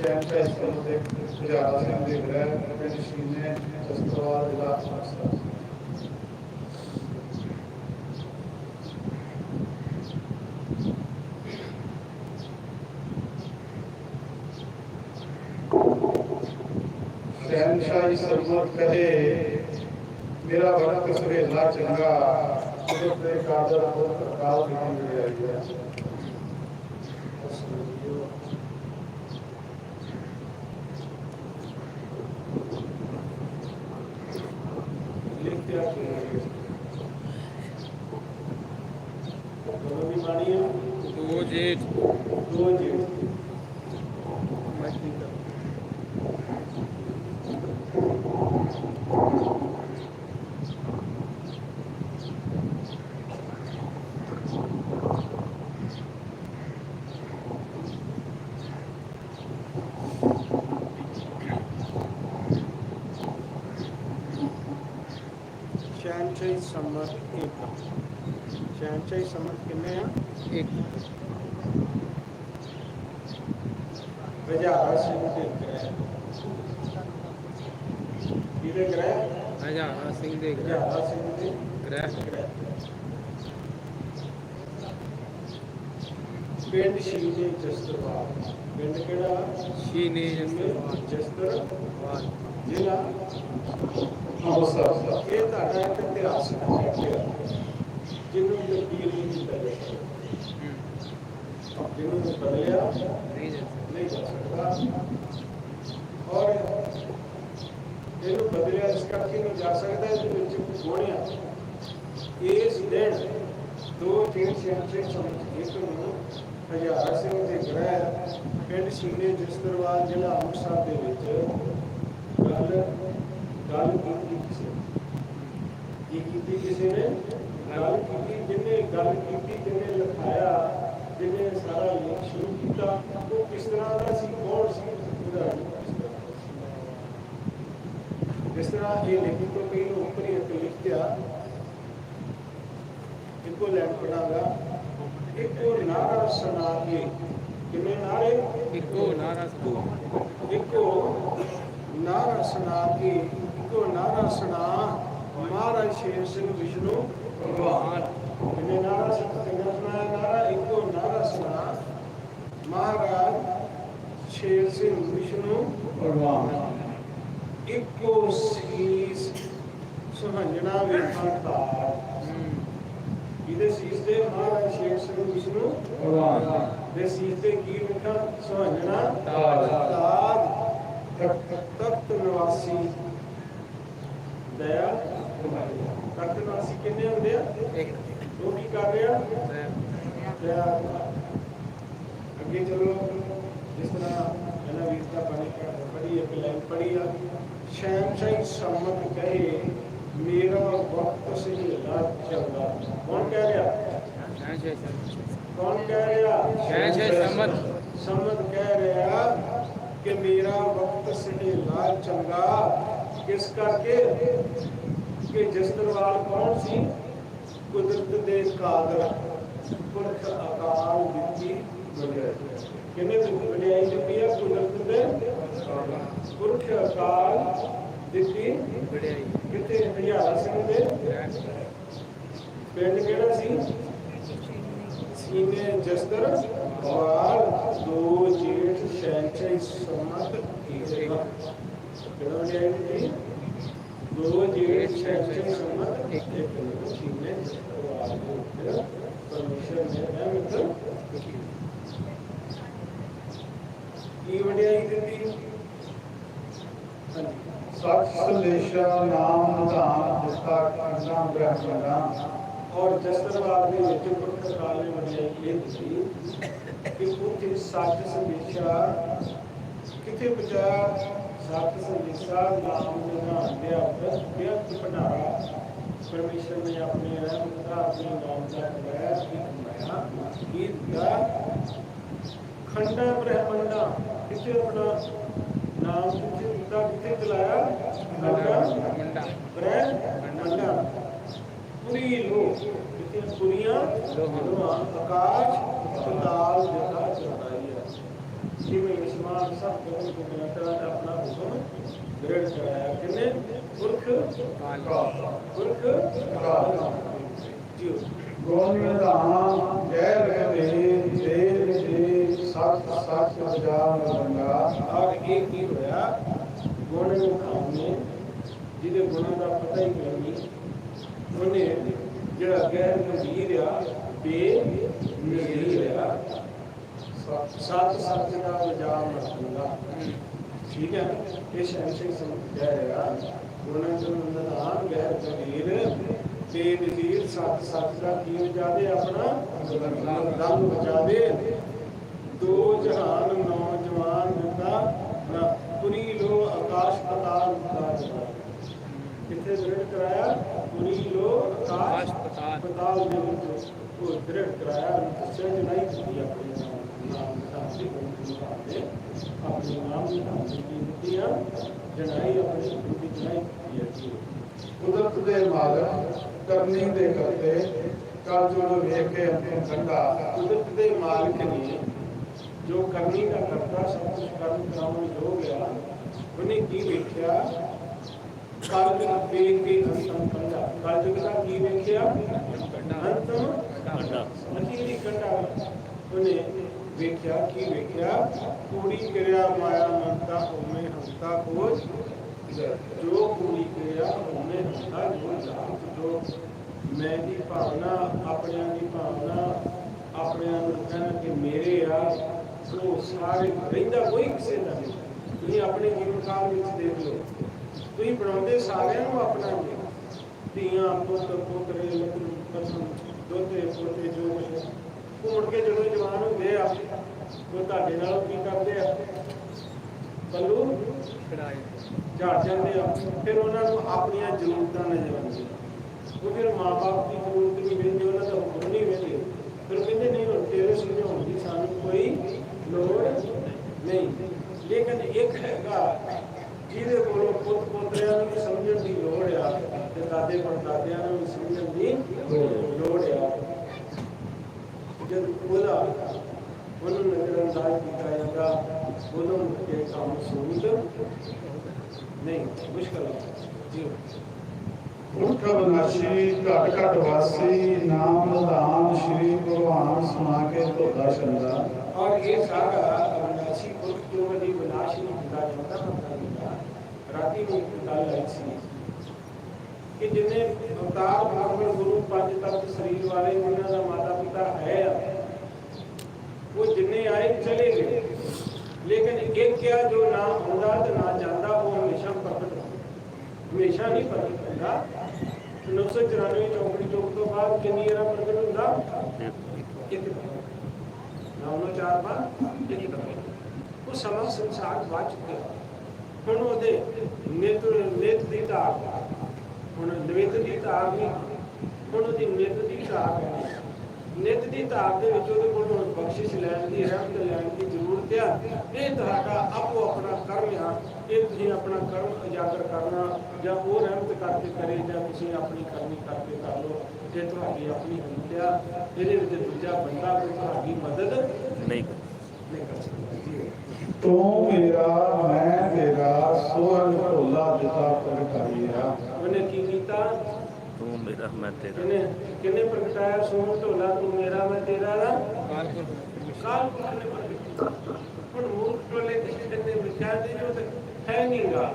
ਸ਼ਹਿਰ ਫੈਸਟੀਵਲ ਦੇ ਗੁਜਾਰਾ ਸਿੰਘ ਦੇ ਗ੍ਰਹਿ ਪਿੰਡ ਸ਼ੀਨੇ ਜਸਤਵਾਲ ਜ਼ਿਲ੍ਹਾ ਅੰਮ੍ਰਿਤਸਰ ਸ਼ਹਿਨਸ਼ਾਹੀ ਸਰਮਤ ਕਹੇ, ਮੇਰਾ ਵਕਤ ਸੁਹੇਲਾ ਚੰਗਾ ਜਦੋਂ ਕਾਦਰ ਪੁੱਤ ਕਾਲ ਦੀ ਆਈ ਹੈ ਲਿਖਿਆ ਕਿ ਕਦੋਂ ਦੀ ਬਾਣੀ ਹੈ ਦੋ ਜੇਠ ਦੋ ਜੀ ਸ਼ੈਨਚਾਈ ਸੰਮਤ ਇੱਕ। ਸ਼ੈਨਚਾਈ ਸੰਮਤ ਕਿੰਨੇ ਆ ਇੱਕ ਰਜਾਰਾ ਸਿੰਘ ਦੇ ਗ੍ਰਹਿ ਕਿਹਦੇ ਗ੍ਰਹਿ ਹਜ਼ਾਰਾ ਸਿੰਘ ਦੇ ਗ੍ਰਹਿ ਰਜਾਰਾ ਸਿੰਘ ਦੇ ਗ੍ਰਹਿ ਗ੍ਰਹਿ ਪਿੰਡ ਸ਼ੀਨੇ ਜਸਤਰਵਾਲ ਪਿੰਡ ਕਿਹੜਾ ਸ਼ੀਨੇ ਜਸਤਰਵਾਲ ਜਸਤਰਵਾਲ ਜ਼ਿਲ੍ਹਾ ਅੰਮ੍ਰਿਤਸਰ ਇਹ ਤੁਹਾਡਾ ਇੱਕ ਇਤਿਹਾਸਕ ਫੈਕਟ ਹੈ ਜਿਹਨੂੰ ਤਬਦੀਲ ਨਹੀਂ ਕੀਤਾ ਜਾ ਸਕਦਾ ਜਿਹਨੂੰ ਬਦਲਿਆ ਨਹੀਂ ਜਸਤਰਵਾਲ ਨਹੀਂ ਜਾ ਸਕਦਾ। ਔਰ ਇਹਨੂੰ ਬਦਲਿਆ ਇਸ ਕਰਕੇ ਨਹੀਂ ਜਾ ਸਕਦਾ ਇਹਦੇ ਵਿੱਚ ਗੋਣਿਆ। ਇਸ ਦਿਨ ਦੋ ਤਿੰਨ ਛੇ ਸਮਝ ਇੱਕ ਨੂੰ ਹਜ਼ਾਰਾ ਸਿੰਘ ਦੇ ਗ੍ਰਹਿ ਪਿੰਡ ਸ਼ੀਨੇ ਜਸਦਰਵਾਲ ਜ਼ਿਲ੍ਹਾ ਅੰਮ੍ਰਿਤਸਰ ਦੇ ਵਿੱਚ ਗੱਲ ਗੱਲ ਕੀਤੀ ਕਿਸੇ ਨੇ। ਕੀ ਕੀਤੀ ਕਿਸੇ ਨੇ, ਗੱਲ ਕੀਤੀ ਜਿਹਨੇ, ਗੱਲ ਕੀਤੀ ਜਿਹਨੇ ਲਿਖਾਇਆ, ਜਿਹਨੇ ਸਾਰਾ ਲਿਖ ਸ਼ੁਰੂ ਕੀਤਾ, ਉਹ ਕਿਸ ਤਰ੍ਹਾਂ ਦਾ ਸੀ, ਕੌਣ ਸੀ ਉਹਦਾ ਕਿਸ ਤਰ੍ਹਾਂ ਦਾ ਸੀ। ਜਿਸ ਤਰ੍ਹਾਂ ਇਹ ਲਿਖੀ ਤੋਂ ਪਹਿਲਾਂ ਉੱਪਰ ਹੀ ਇੱਕ ਲਿਖਿਆ ਇੱਕੋ ਲੈਣ ਪੜਾਗਾ ਇੱਕੋ ਨਾਰਾ ਸੁਣਾ ਕੇ। ਕਿੰਨੇ ਨਾਰੇ? ਇੱਕੋ ਨਾਰਾ ਸਤੂ ਇੱਕੋ ਨਾਰਾ ਸੁਣਾ ਕੇ ਇੱਕੋ ਨਾਰਾ ਸੁਣਾ। ਮਹਾਰਾਜ ਸ਼ੇਰ ਸਿੰਘ ਵਿਸ਼ਨੂੰ ਭਗਵਾਨ। ਕਿੰਨੇ ਨਾਰਾ ਸੁਣਾ? ਨਾਰਾ? ਇੱਕੋ ਨਾਰਾ ਸੁਣਾ। ਮਹਾਰਾਜ ਸ਼ੇਰ ਸਿੰਘ ਵਿਸ਼ਨੂੰ ਭਗਵਾਨ। ਇੱਕੋ ਸੀਸ ਸੁਹੰਜਣਾ ਵੇਖਾਂ ਤਾਰ ਇਹਦੇ ਸੀਸ ਤੇ? ਮਹਾਰਾਜ ਸ਼ੇਰ ਸਿੰਘ ਵਿਸ਼ਨੂੰ ਭਗਵਾਨ। ਦੇ ਸੀਸ ਤੇ ਕੀ ਵੇਖਾਂ ਸੁਹੰਜਣਾ। ਤਾਜ। ਤਾਜ। ਤਖਤ ਨਿਵਾਸੀ। ਦਇਆ। ਤਖਤ ਨਿਵਾਸੀ ਕਿੰਨੇ ਹੁੰਦੇ ਆ? ਇੱਕ। ਉਹ ਕੀ ਕਰ ਰਿਹਾ ਦਇਆ। ਅੱਗੇ ਚਲੋ ਜਿਸ ਤਰ੍ਹਾਂ ਇਹਨਾਂ ਵੀਰ ਦਾ ਪਾਣੀ ਪੜੀ ਇੱਕ ਲਾਈਨ ਪੜੀ ਆ। ਸ਼ੈਮ ਸ਼ਾਹੀ ਸੰਮਤ ਕਹੇ ਮੇਰਾ ਵਕਤ ਸਹੀਲਾ ਚੱਲਦਾ ਕੌਣ ਕਹਿ ਰਿਹਾ ਸ਼ਹਿਨ ਸ਼ੇ ਕੌਣ ਕਹਿ ਰਿਹਾ ਸ਼ਹਿਨ ਸ਼ੇ ਸਮਤ ਸੰਮਤ ਕਹਿ ਰਿਹਾ ਕਿ ਮੇਰਾ ਵਕਤ ਸਹੇਲਾ ਚੰਗਾ ਕਿਸ ਕਰਕੇ ਕਿ ਜਿਸ ਦਰਬਾਰ ਕੌਣ ਸੀ ਕੁਦਰਤ ਦੇ ਕਾਦਰ ਪੁਰਖ ਅਕਾਲ ਦਿੱਤੀ ਵਡਿਆਈ ਕਿੰਨੇ ਦੀ ਵਡਿਆਈ ਦਿੱਤੀ ਹੈ ਕੁਦਰਤ ਦੇ ਪੁਰਖ ਅਕਾਲ ਦਿੱਤੀ ਕਿਤੇ ਹਜ਼ਾਰਾ ਸਿੰਘ ਦੇ ਪਿੰਡ ਕਿਹੜਾ ਸੀ? ਸੀਨੇ ਜਸਦਰ ਵਾਲ ਦੋ ਜੇਠ ਸ਼ੈਂਚੇ ਸਮਤ ਇੱਕ ਕਿਹੜਾ ਵਡਿਆਈ ਦਿੱਤੀ ਦੋ ਜੇਠ ਸ਼ੈਂਚੇ ਸਮਤ ਇੱਕ ਸੀਨੇ ਵਾਲ ਦੋ ਪਰਮੇਸ਼ਰ ਨੇ ਇਹ ਮਤਲਬ ਕੀ ਵਡਿਆਈ ਦਿੱਤੀ ਹਾਂਜੀ ਸਤ ਨਾਮ ਨਿਧਾਨ ਜਿਸਤਾ ਕਰਨਾ ਬ੍ਰਹਮਣਾ। ਔਰ ਜਸਤਰਵਾਦ ਦੇ ਵਿੱਚ ਪੁਰਖ ਨੇ ਵਡਿਆਈ ਇਹ ਦਿੱਤੀ ਕਿ ਪੁੱਤ ਸੱਚ ਸੰਦੇਸ਼ਾ, ਕਿਤੇ ਬਚਾ ਸੱਚ ਸੰਦੇਸ਼ਾ ਨਾਮ ਦੇ ਦੇ ਆਪਸ ਬੇਅੰਤ ਭੰਡਾਰਾ ਪਰਮੇਸ਼ਰ ਨੇ ਆਪਣੇ ਰਹਿਮਤ ਦਾ ਆਪਣੇ ਨਾਮ ਦਾ ਕਰਾਇਆ ਇੱਕ ਮਾਇਆ ਇਹ ਦਾ ਖੰਡਾ ਬ੍ਰਹਮੰਡਾ ਕਿਤੇ ਆਪਣਾ ਨਾਮ ਕਿਤੇ ਦਿੱਤਾ ਕਿਤੇ ਚਲਾਇਆ ਖੰਡਾ ਮੰਡਾ। ਬ੍ਰਹਮੰਡਾ ਪੁਰੀ ਲੋ ਕਿਤੇ ਪੁਰੀਆਂ ਲੋਹਾਂ। ਆਕਾਸ਼ ਸੁਦਾਲ ਜਗਾ ਚੜਾਈ ਹੈ। ਜਿਵੇਂ ਇਸਮਾਨ ਸਭ ਤੋਂ ਗੁਰੂ ਦਾ ਆਪਣਾ ਹੁਕਮ ਗ੍ਰਹਿਣ ਕਰਾਇਆ। ਕਿੰਨੇ ਪੁਰਖ ਪੁਰਖ ਜੀਓ ਗੁਣ ਨਿਧਾਨ ਜੈ ਰਹੇ ਦੇਵ ਦੇ ਸਤ ਸਤ ਜਾਨ ਰੰਗਾ ਔਰ ਇਹ ਕੀ ਹੋਇਆ ਗੁਣ ਨੂੰ ਖਾਣੇ ਜਿਹਦੇ ਗੁਣਾਂ ਦਾ ਪਤਾ ਹੀ ਨਹੀਂ ਉਹਨੇ ਜਿਹੜਾ ਗੈਰ ਨਜ਼ੀਰ ਆ ਬੇ ਨਜ਼ੀਰ ਆ ਸਤ ਸਤ ਦਾ ਵਜਾਮ ਰੱਖੂਗਾ ਠੀਕ ਹੈ ਇਹ ਸ਼ੈਂਸ਼ਿਕ ਸਮਝਿਆ ਹੈਗਾ ਗੁਣਾਂ ਤੋਂ ਨਿਧਾਨ ਗੈਰ ਕਬੀਰ ਤੇ ਨਜ਼ੀਰ ਸਤ ਸਤ ਦਾ ਕੀ ਵਜਾਦੇ ਆਪਣਾ ਦਮ ਵਜਾਦੇ ਦੋ ਜਹਾਨ ਨੌਜਵਾਨ ਦਿੱਤਾ ਨਾ ਪੁਰੀ ਲੋ ਆਕਾਸ਼ ਪਤਾਲ ਦਾ ਕਿੱਥੇ ਦ੍ਰਿੜ ਕਰਾਇਆ? ਪੁਰੀ ਲੋ ਆਕਾਸ਼ ਪਤਾਲ। ਪਤਾਲ ਦੇ ਵਿੱਚ। ਉਹ ਦ੍ਰਿੜ ਕਰਾਇਆ ਸਹਿਜ ਨਹੀਂ ਕੀਤੀ ਆਪਣੇ ਨਾਮ ਦਾ ਸੀ ਆਪਣੇ ਨਾਮ ਦੀ ਧਾਰਨੀ ਕੀਤੀ ਆ। ਜਨਾਈ ਆਪਣੀ ਜਨਾਈ ਕੀਤੀ ਹੈ। ਕੁਦਰਤ ਦੇ ਮਾਲਕ ਕਰਨੀ ਦੇ ਕਰਤੇ ਕਲ ਜੁਗ ਵੇਖ ਕੇ ਅੰਤਿਮ ਠੰਡਾ। ਕੁਦਰਤ ਦੇ ਮਾਲਕ ਨੇ ਜੋ ਕਰਨੀ ਦਾ ਕਰਤਾ ਸਭ ਕੁਝ ਕਰਨ ਕਰਾਉਣ ਯੋਗ ਆ ਉਹਨੇ ਕੀ ਵੇਖਿਆ? ਕਾਲਜੁਗ ਵੇਖ ਕੇ ਅੰਤਮ ਕੰਡਾ। ਕਾਲਜੁਗ ਦਾ ਕੀ ਵੇਖਿਆ? ਅੰਤਮ ਕੰਡਾ। ਅਖੀਰੀ ਕੰਡਾ। ਉਹਨੇ ਵੇਖਿਆ ਕੀ ਵੇਖਿਆ? ਕੂੜੀ ਕਿਰਿਆ ਮਾਇਆ ਮਮਤਾ ਹੋਮੇ ਹੰਤਾ ਖੋਜ ਜੋ ਕੂੜੀ ਕਿਰਿਆ ਹੋਮੇ ਹੰਤਾ ਜੋ ਮੈਂ ਦੀ ਭਾਵਨਾ ਆਪਣਿਆਂ ਦੀ ਭਾਵਨਾ ਆਪਣਿਆਂ ਨੂੰ ਕਹਿਣਾ ਕਿ ਮੇਰੇ ਆ ਉਹ ਸਾਰੇ ਰਹਿੰਦਾ ਕੋਈ ਕਿਸੇ ਦਾ ਨਹੀਂ। ਤੁਸੀਂ ਆਪਣੇ ਜੀਵਨ ਕਾਲ ਵਿੱਚ ਦੇਖ ਲਓ। ਤੁਸੀਂ ਬਣਾਉਂਦੇ ਸਾਰਿਆਂ ਨੂੰ ਆਪਣਾ ਹੀ ਧੀਆਂ, ਪੁੱਤ, ਪੋਤਰੇ ਲਖਨ ਕਸਮ ਦੋਤੇ, ਪੋਤੇ, ਜੋ ਕੁਛ ਉਹ ਮੁੜ ਕੇ ਜਦੋਂ ਜਵਾਨ ਹੁੰਦੇ ਆ, ਉਹ ਤੁਹਾਡੇ ਨਾਲ ਕੀ ਕਰਦੇ ਆ? ਬੱਲੂ ਕਢਾਈ ਝਾੜ ਜਾਂਦੇ ਆ। ਫਿਰ ਉਹਨਾਂ ਨੂੰ ਆਪਣੀਆਂ ਜ਼ਰੂਰਤਾਂ ਨਜ਼ਰ ਆਉਂਦੀਆਂ। ਉਹ ਫਿਰ ਮਾਪੇ ਦੀ ਜ਼ਰੂਰਤ ਨਹੀਂ ਵੇਖਦੇ ਉਹਨਾਂ ਦਾ ਹੁਕਮ ਨਹੀਂ ਵੇਖਦੇ ਫਿਰ ਕਹਿੰਦੇ, ਨਹੀਂ, ਹੁਣ ਤੇਰੇ ਸਮਝਾਉਣ ਦੀ ਸਾਨੂੰ ਕੋਈ ਲੋੜ ਨਹੀਂ ਲੇਕਿਨ ਇੱਕ ਹੈਗਾ ਜਿਹਦੇ ਕੋਲੋਂ ਪੁੱਤ ਪੋਤਰਿਆਂ ਨੂੰ ਵੀ ਸਮਝਣ ਦੀ ਲੋੜ ਆ ਤੇ ਦਾਦੇ ਪੜਦਾਦਿਆਂ ਨੂੰ ਵੀ ਸਮਝਣ ਦੀ ਲੋੜ ਆ ਜਦ ਉਹਦਾ ਉਹਨੂੰ ਨਜ਼ਰ ਅੰਦਾਜ਼ ਕੀਤਾ ਜਾਂਦਾ ਉਦੋਂ ਇਹ ਕੰਮ ਸੂਤ ਨਹੀਂ ਮੁਸ਼ਕਲ ਹੈ ਜੀ ਉਠ ਬਨਾਸ਼ੀ ਘਟ ਘਟ ਵਾਸੀ ਨਾਮ ਨਿਧਾਨ ਸ਼੍ਰੀ ਭਗਵਾਨ ਸੁਣਾ ਕੇ ਧੋਦਾ ਛੰਦਾ ਔਰ ਇਹ ਸਾਰਾ ਅਵਨਾਸ਼ੀ ਪੁਰਖ ਤੋਂ ਵੱਡੀ ਵਿਨਾਸ਼ੀ ਨਹੀਂ ਹੁੰਦਾ ਜਾਂਦਾ ਪਤਾ ਨਹੀਂ ਰਾਤੀ ਨੂੰ ਇੱਕ ਗੱਲ ਆਈ ਸੀ ਕਿ ਜਿੰਨੇ ਅਵਤਾਰ ਬ੍ਰਾਹਮਣ ਗੁਰੂ ਪੰਜ ਤੱਤ ਸਰੀਰ ਵਾਲੇ ਉਹਨਾਂ ਦਾ ਮਾਤਾ ਪਿਤਾ ਹੈ ਉਹ ਜਿੰਨੇ ਆਏ ਚਲੇ ਗਏ ਲੇਕਿਨ ਇੱਕ ਕਿਹਾ ਜੋ ਨਾ ਹੁੰਦਾ ਤੇ ਨਾ ਜਾਂਦਾ ਉਹ ਹਮੇਸ਼ਾ ਪ੍ਰਗਟ ਹੁੰਦਾ ਹਮੇਸ਼ਾ ਨਹੀਂ ਪ੍ਰਗਟ ਹੁੰਦਾ 994 ਚੌਂਕੜੀ ਚੌਕ ਤੋਂ ਬਾਅਦ ਕਿੰਨੀ ਵਾਰ ਪ੍ਰਗਟ ਹੁੰਦਾ ਇੱਕ ਨਾ ਚਾਰ ਵਾਰ ਇੱਕ ਉਹ ਸਮਾਂ ਸੰਸਾਰ ਵਾ ਚੁੱਕਿਆ। ਹੁਣ ਉਹਦੇ ਨਿਤ ਨਿਤ ਦੀ ਧਾਰ ਹੁਣ ਨਿਤ ਦੀ ਧਾਰ ਨਹੀਂ। ਹੁਣ ਉਹਦੀ ਨਿਤ ਦੀ ਧਾਰ ਨਿਤ ਦੀ ਧਾਰ ਦੇ ਵਿੱਚ ਉਹਦੇ ਕੋਲ ਬਖਸ਼ਿਸ਼ ਲੈਣ ਦੀ ਰਹਿਮਤ ਲੈਣ ਦੀ ਜ਼ਰੂਰਤ ਆ। ਇਹ ਤੁਹਾਡਾ ਆਪੋ ਆਪਣਾ ਕਰਮ ਆ। ਇਹ ਤੁਸੀਂ ਆਪਣਾ ਕਰਮ ਉਜਾਗਰ ਕਰਨਾ ਜਾਂ ਉਹ ਰਹਿਮਤ ਕਰਕੇ ਕਰੇ ਜਾਂ ਤੁਸੀਂ ਆਪਣੀ ਕਰਨੀ ਕਰਕੇ ਕਰ ਲਓ ਜੇ ਤੁਹਾਡੀ ਆਪਣੀ ਹਿੰਮਤ ਆ ਇਹਦੇ ਵਿੱਚ ਦੂਜਾ ਬੰਦਾ ਕੋਈ ਤੁਹਾਡੀ ਮਦਦ ਨਹੀਂ ਨਹੀਂ ਕਰ ਤੂੰ ਮੇਰਾ ਮੈਂ ਤੇਰਾ ਸੋਹਣ ਢੋਲਾ ਦਿੱਤਾ ਪ੍ਰਗਟਾਈਆ ਉਹਨੇ ਕੀ ਕੀਤਾ? ਤੂੰ ਮੇਰਾ ਮੈਂ ਤੇਰਾ। ਕਿਨੇ ਕਿਨੇ ਪ੍ਰਗਟਾਇਆ? ਸੋਹਣ ਢੋਲਾ ਤੂੰ ਮੇਰਾ ਮੈਂ ਤੇਰਾ? ਦਾ ਕਾਲਪੁਰ ਕਾਲ ਪੁਰਖ ਨੇ ਪ੍ਰਗਟਾਇਆ ਹੁਣ ਮੂਰਖ ਟੋਲੇ ਦੇ ਕਿਤੇ ਵਿਚਾਰ ਦੀ ਜੋ ਹੈ ਨਹੀਂਗਾ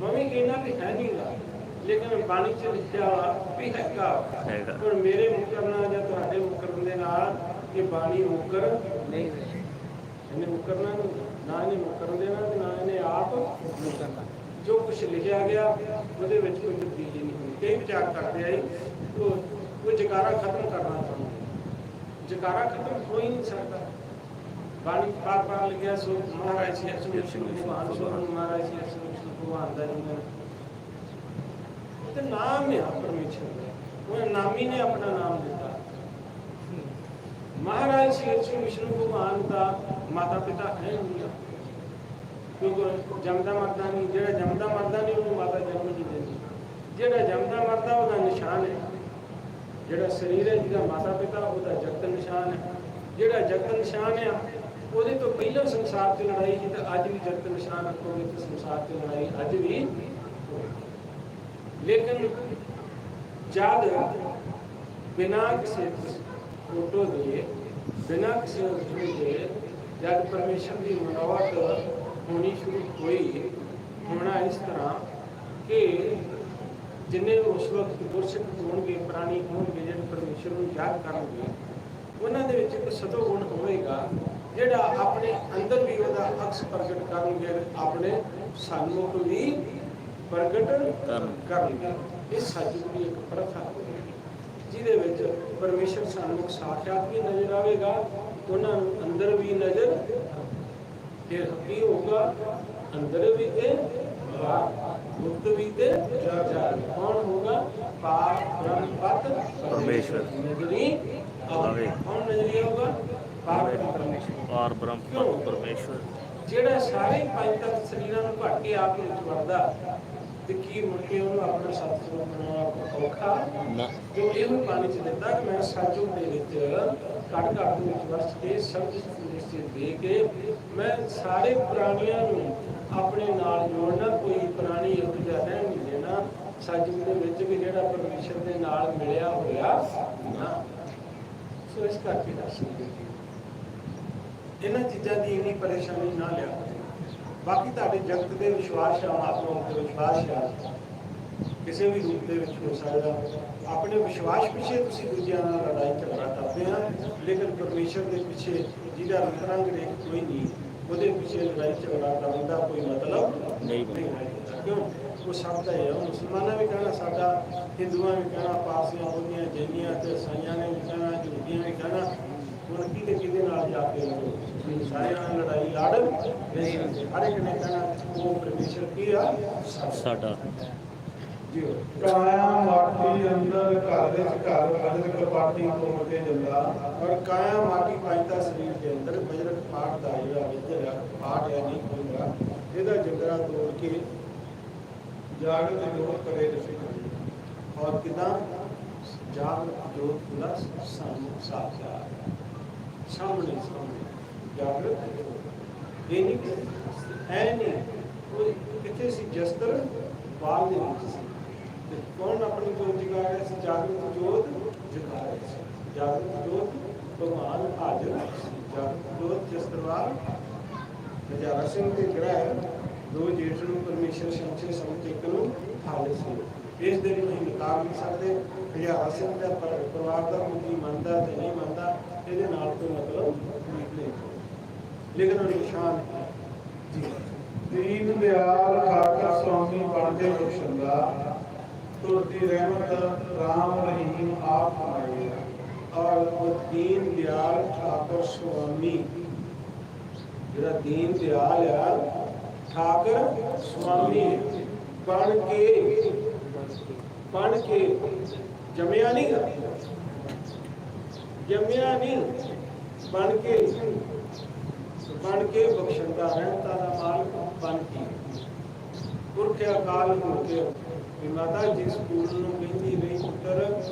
ਮਮੀ ਕਹਿੰਦਾ ਵੀ ਹੈ ਨਹੀਂਗਾ ਲੇਕਿਨ ਬਾਣੀ ਚ ਲਿਖਿਆ ਵਾ ਵੀ ਹੈਗਾ। ਹੁਣ ਮੇਰੇ ਮੁਕਰਨਾ ਜਾਂ ਤੁਹਾਡੇ ਮੁਕਰਨ ਦੇ ਨਾਲ ਇਹ ਬਾਣੀ ਮੁਕਰ ਨਹੀਂ ਇਹਨੇ ਮੁਕਰਨਾ ਨਹੀਂ ਨਾ ਇਹਨੇ ਮੁਕਰਨ ਦੇਣਾ ਤੇ ਨਾ ਇਹਨੇ ਆਪ ਮੁਕਰਨਾ। ਜੋ ਕੁਝ ਲਿਖਿਆ ਗਿਆ ਉਹਦੇ ਵਿੱਚ ਕੋਈ ਤਬਦੀਲੀ ਨਹੀਂ ਹੋਈ। ਕਈ ਵਿਚਾਰ ਕਰਦੇ ਆਏ ਉਹ ਉਹ ਜਕਾਰਾ ਖਤਮ ਕਰਨਾ ਚਾਹੁੰਦੇ ਜਕਾਰਾ ਖਤਮ ਹੋ ਹੀ ਨਹੀਂ ਸਕਦਾ। ਬਾਣੀ ਪਾਰ ਪਾਰ ਲਿਖਿਆ ਸੋ ਮਹਾਰਾਜ ਜੀ ਅਸੂ ਵਿਸ਼ਨੂੰ ਭਗਵਾਨ ਸੋ ਮਹਾਰਾਜ ਜੀ ਅਸੂ ਵਿਸ਼ਨੂੰ ਭਗਵਾਨ ਦਾ ਉਹ ਤੇ ਨਾਮ ਹੈ ਪਰਮੇਸ਼ਰ ਦਾ ਉਹ ਨਾਮੀ ਨੇ ਆਪਣਾ ਨਾਮ ਦਿੱਤਾ। ਮਹਾਰਾਜ ਸ਼੍ਰੀ ਅਸੂ ਵਿਸ਼ਨੂੰ ਭਗਵਾਨ ਦਾ ਮਾਤਾ ਪਿਤਾ ਹੈ ਨਹੀਂ। ਕਿਉਂਕਿ ਜਮਦਾ ਮਰਦਾ ਨਹੀਂ ਜਿਹੜਾ ਜਮਦਾ ਮਰਦਾ ਨਹੀਂ ਉਹਨੂੰ ਮਾਤਾ ਜਨਮ ਨਹੀਂ ਦਿੰਦੀ। ਜਿਹੜਾ ਜਮਦਾ ਮਰਦਾ ਉਹਦਾ ਨਿਸ਼ਾਨ ਹੈ। ਜਿਹੜਾ ਸਰੀਰ ਹੈ ਜਿਹਦਾ ਮਾਤਾ ਪਿਤਾ ਉਹਦਾ ਜਗਤ ਨਿਸ਼ਾਨ ਹੈ। ਜਿਹੜਾ ਜਗਤ ਨਿਸ਼ਾਨ ਹੈ ਉਹਦੇ ਤੋਂ ਪਹਿਲਾਂ ਸੰਸਾਰ 'ਤੇ ਲੜਾਈ ਸੀ ਤਾਂ ਅੱਜ ਵੀ ਜਦ ਨਿਸ਼ਾਨ ਰੱਖੋਗੇ ਤੇ ਸੰਸਾਰ 'ਤੇ ਲੜਾਈ ਅੱਜ ਵੀ ਹੋਏਗੀ। ਲੇਕਿਨ ਜਦ ਬਿਨਾਂ ਕਿਸੇ ਫੋਟੋ ਦੇ, ਬਿਨਾਂ ਕਿਸੇ ਉਸਤਰੀ ਦੇ ਜਦ ਪਰਮੇਸ਼ਰ ਦੀ ਮਨੋਵਤ ਹੋਣੀ ਸ਼ੁਰੂ ਹੋਈ, ਹੋਣਾ ਇਸ ਤਰ੍ਹਾਂ ਕਿ ਜਿੰਨੇ ਉਸ ਵਕਤ ਗੁਰਸਿੱਖ ਹੋਣਗੇ, ਪ੍ਰਾਣੀ ਹੋਣਗੇ, ਜਿਹੜੇ ਪਰਮੇਸ਼ਰ ਨੂੰ ਯਾਦ ਕਰਨਗੇ, ਉਹਨਾਂ ਦੇ ਵਿੱਚ ਇੱਕ ਸਤੋ ਗੁਣ ਹੋਵੇਗਾ ਜਿਹੜਾ ਆਪਣੇ ਅੰਦਰ ਵੀ ਉਹਦਾ ਅਕਸ ਪ੍ਰਗਟ ਕਰਨਗੇ ਆਪਣੇ ਸਨਮੁਖ ਵੀ ਪ੍ਰਗਟ ਕਰਨ। ਕਰਨਗੇ। ਇਹ ਸੱਚਮੁੱਚ ਦੀ ਇੱਕ ਪ੍ਰਥਾ ਜਿਹਦੇ ਵਿੱਚ ਪਰਮੇਸ਼ਰ ਸਨਮੁਖ ਸਾਖਿਆਤ ਵੀ ਨਜ਼ਰ ਆਵੇਗਾ ਉਹਨਾਂ ਨੂੰ ਅੰਦਰ ਵੀ ਨਜ਼ਰ ਫਿਰ ਕੀ ਹੋਊਗਾ? ਅੰਦਰ ਵੀ ਤੇ ਬਾਹਰ। ਮੁਕਤ ਵੀ ਤੇ ਜਾਗ ਕੌਣ ਹੋਗਾ ਪਾਰ ਬ੍ਰਹਮ ਪਤ ਪਰਮੇਸ਼ਵਰ। ਨਜ਼ਰੀ। ਆਵੇ। ਕੌਣ ਨਜ਼ਰੀ ਆਊਗਾ ਪਾਰ ਬ੍ਰਹਮ ਪਰਮੇਸ਼ਵਰ। ਪਾਰ ਬ੍ਰਹਮ ਕਿਉਂ? ਪਰਮੇਸ਼ਵਰ। ਜਿਹੜਾ ਸਾਰੇ ਪੰਜ ਤੱਤ ਸਰੀਰਾਂ ਨੂੰ ਘਟ ਕੇ ਆਪ ਵਿੱਚ ਵੜਦਾ ਤੇ ਕੀ ਮੁੜ ਕੇ ਉਹਨੂੰ ਆਪਣਾ ਸਤਿਗੁਰੂ ਬਣਾਉਣਾ ਔਖਾ? ਨਾ। ਜੋ ਇਹੋ ਪਾਣੀ ਚ ਦਿੱਤਾ ਕਿ ਮੈਂ ਸੱਚੋ ਦੇ ਵਿੱਚ ਘਟ ਘਟ ਦੇ ਵਿੱਚ ਵਸ ਕੇ ਸਬਜ ਨਿਸ਼ਚਿਤ ਦੇ ਕੇ ਮੈਂ ਸਾਰੇ ਪ੍ਰਾਣੀਆਂ ਨੂੰ ਆਪਣੇ ਨਾਲ ਜੋੜਨਾ ਕੋਈ ਪ੍ਰਾਣੀ ਇਹੋ ਜਿਹਾ ਰਹਿਣ ਨਹੀਂ ਦੇਣਾ। ਸੱਜੂ ਦੇ ਵਿੱਚ ਵੀ ਜਿਹੜਾ ਪਰਮੇਸ਼ਰ ਦੇ ਨਾਲ ਮਿਲਿਆ ਹੋਇਆ ਨਾ। ਸੋ ਇਸ ਕਰਕੇ ਦੱਸ ਇਹਨਾਂ ਚੀਜ਼ਾਂ ਦੀ ਇੰਨੀ ਪਰੇਸ਼ਾਨੀ ਨਾ ਲਿਆ ਬਾਕੀ ਤੁਹਾਡੇ ਜਗਤ ਦੇ ਵਿਸ਼ਵਾਸ ਆ ਆਤਮਾ ਉੱਤੇ ਵਿਸ਼ਵਾਸ ਆ ਕਿਸੇ ਵੀ ਰੂਪ ਦੇ ਵਿੱਚ ਹੋ ਸਕਦਾ। ਆਪਣੇ ਵਿਸ਼ਵਾਸ ਪਿੱਛੇ ਤੁਸੀਂ ਦੂਜਿਆਂ ਨਾਲ ਲੜਾਈ ਝਗੜਾ ਕਰਦੇ ਆ। ਲੇਕਿਨ ਪਰਮੇਸ਼ਰ ਦੇ ਪਿੱਛੇ ਜਿਹਦਾ ਰੰਗ ਰੰਗ ਰੇਖ ਕੋਈ ਨਹੀਂ ਉਹਦੇ ਪਿੱਛੇ ਲੜਾਈ ਝਗੜਾ ਕਰਨ ਦਾ ਕੋਈ ਮਤਲਬ ਨਹੀਂ। ਹੈ। ਕਿਉਂ? ਉਹ ਸਭ ਦਾ ਹੀ ਮੁਸਲਮਾਨਾਂ ਵੀ ਕਹਿਣਾ ਸਾਡਾ ਹਿੰਦੂਆਂ ਵੀ ਕਹਿਣਾ ਪਾਰਸੀਆਂ ਬੋਲੀਆਂ ਜੈਨੀਆਂ ਤੇ ਸਾਈਆਂ ਨੇ ਵੀ ਕਹਿਣਾ ਜੁੜੀਆਂ ਵੀ ਕਹਿਣਾ। ਹੁਣ ਕਿਤੇ ਕਿਤੇ ਨਾਲ ਜਾ ਕੇ ਲੜੋ। ਸਾਰਿਆਂ ਨਾਲ ਲੜਾਈ ਲੜ ਨਹੀਂ ਹਰ ਇੱਕ ਨੇ ਕਹਿਣਾ ਉਹ ਪਰਮੇਸ਼ਰ ਕੀ ਆ ਸਾਡਾ। ਕਾਇਆ ਮਾਟੀ ਅੰਦਰ ਘਰ ਵਿੱਚ ਘਰ ਅਜਰ ਕਪਾਟੀ ਤੋਂ ਮਟੇ ਜਾਂਦਾ ਔਰ ਕਾਇਆ ਮਾਟੀ ਪਾਇਦਾ ਸਰੀਰ ਦੇ ਅੰਦਰ ਬਜਰਕ ਪਾਠ ਦਾ ਜਿਹੜਾ ਵਿਦਰ ਪਾਠ ਹੈ ਨਹੀਂ ਹੋਊਗਾ ਇਹਦਾ ਜੰਗਰਾ ਤੋੜ ਕੇ ਜਾਗਤ ਜੋਤ ਕਰੇ ਰਸੀ ਔਰ ਕਿਦਾਂ ਜਾਗਰਤ ਜੋਤ ਦਾ ਸਾਨੂੰ ਸਾਖਿਆ ਸਾਹਮਣੇ ਸਾਹਮਣੇ ਜਾਗਰਤ ਇਹ ਨਹੀਂ ਕਿ- ਨਹੀਂ ਉਹ ਕਿੱਥੇ ਸੀ, ਜਸਤਰ ਬਾਲ ਦੇ ਵਿੱਚ ਸੀ। ਤੇ ਕੌਣ ਆਪਣੀ ਜੋਤ ਜਗਾ ਰਿਹਾ ਸੀ? ਜਾਗਰਤ ਜੋਤ ਜਗਾ ਰਿਹਾ ਸੀ। ਜਾਗਰਤ ਜੋਤ ਭਗਵਾਨ ਹਾਜ਼ਰ ਸੀ। ਜਾਗਰਤ ਜੋਤ ਜਸਤਰਵਾਲ ਨਜ਼ਾਰਾ ਸਿੰਘ ਦੇ ਗ੍ਰਹਿ ਦੋ ਜੇਠ ਨੂੰ ਪਰਮੇਸ਼ਰ ਸੰਚੇ ਸੰਚੇਕ ਨੂੰ ਹਾਲੇ ਸੀ। ਇਸ ਦੇ ਲਈ ਨਹੀਂ ਨਹੀਂ ਸਕਦੇ। ਹਜ਼ਾਰਾ ਸਿੰਘ ਦਾ ਪਰਿਵਾਰ ਦਾ ਮੁੰਡੀ ਮੰਨਦਾ ਤੇ ਨਹੀਂ ਮੰਨਦਾ, ਇਹਦੇ ਨਾਲ ਕੋਈ ਮਤਲਬ ਨਹੀਂ। ਲੇਕਿਨ ਉਹ ਨਿਸ਼ਾਨ ਹੈ ਜੀ ਦੀਨ ਦਿਆਲ ਖਾਕਰ ਸਵਾਮੀ ਬਣਦੇ ਬਖਸ਼ੰਦਾ ਤੁਰਦੀ ਰਹਿਮਤ ਰਾਮ ਰਹੀਮ ਆਪ ਆਏ ਔਰ ਉਹ ਦੀਨ ਦਿਆਲ ਠਾਕੁਰ ਸੁਆਮੀ ਜਿਹੜਾ ਦੀਨ ਦਿਆਲ ਆ ਠਾਕਰ ਸੁਆਮੀ ਬਣ ਕੇ ਬਣ ਕੇ ਜੰਮਿਆ ਨਹੀਂ ਗਾ ਜੰਮਿਆ ਨਹੀਂ ਬਣ ਕੇ ਬਣ ਕੇ ਬਖਸ਼ੰਦਾ ਰਹਿਮਤਾਂ ਦਾ ਮਾਲਕ ਬਣ ਕੇ। ਪੁਰਖ ਅਕਾਲ ਹੋ ਕੇ ਵੀ ਮਾਤਾ, ਜਿਸ ਸਕੂਲ ਨੂੰ ਕਹਿੰਦੀ ਰਹੀ ਪੁੱਤਰ,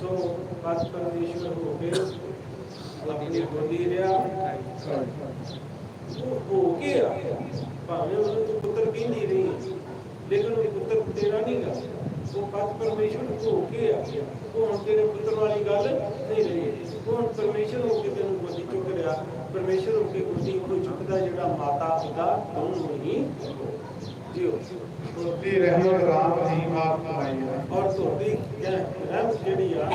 ਸੋ ਪਤ ਪਰਮੇਸ਼ਵਰ ਹੋ ਕੇ ਆਪਣੀ ਗੋਦੀ ਰਿਆ ਉਹ ਹੋ ਕੇ ਆ। ਭਾਵੇਂ ਉਹਨੂੰ ਪੁੱਤਰ ਕਹਿੰਦੀ ਰਹੀ ਲੇਕਿਨ ਉਹ ਪੁੱਤਰ ਤੇਰਾ ਨਹੀਂ ਗਾ। ਉਹ ਪਤ ਪਰਮੇਸ਼ਵਰ ਹੋ ਕੇ ਆ। ਉਹ ਹੁਣ ਤੇਰੇ ਪੁੱਤਰ ਵਾਲੀ ਗੱਲ ਨਹੀਂ ਰਹੀ। ਹੁਣ ਪਰਮੇਸ਼ਵਰ ਹੋ ਕੇ ਤੈਨੂੰ ਗੋਦੀ ਚੁੱਕ ਰਿਹਾ ਪਰਮੇਸ਼ਵਰ ਹੋ ਕੇ ਗੋਦੀ ਕੋਈ ਚੁੱਕਦਾ ਜਿਹੜਾ ਮਾਤਾ ਪਿਤਾ ਦੋਨੋਂ ਹੀ ਜਿਉ। ਤੁਰਦੀ ਰਹਿਮਤ ਰਾਮ ਰਹੀਮ ਆਪ ਆਏ ਔਰ ਤੁਹਾਡੀ ਰਹਿਮਤ ਜਿਹੜੀ ਆ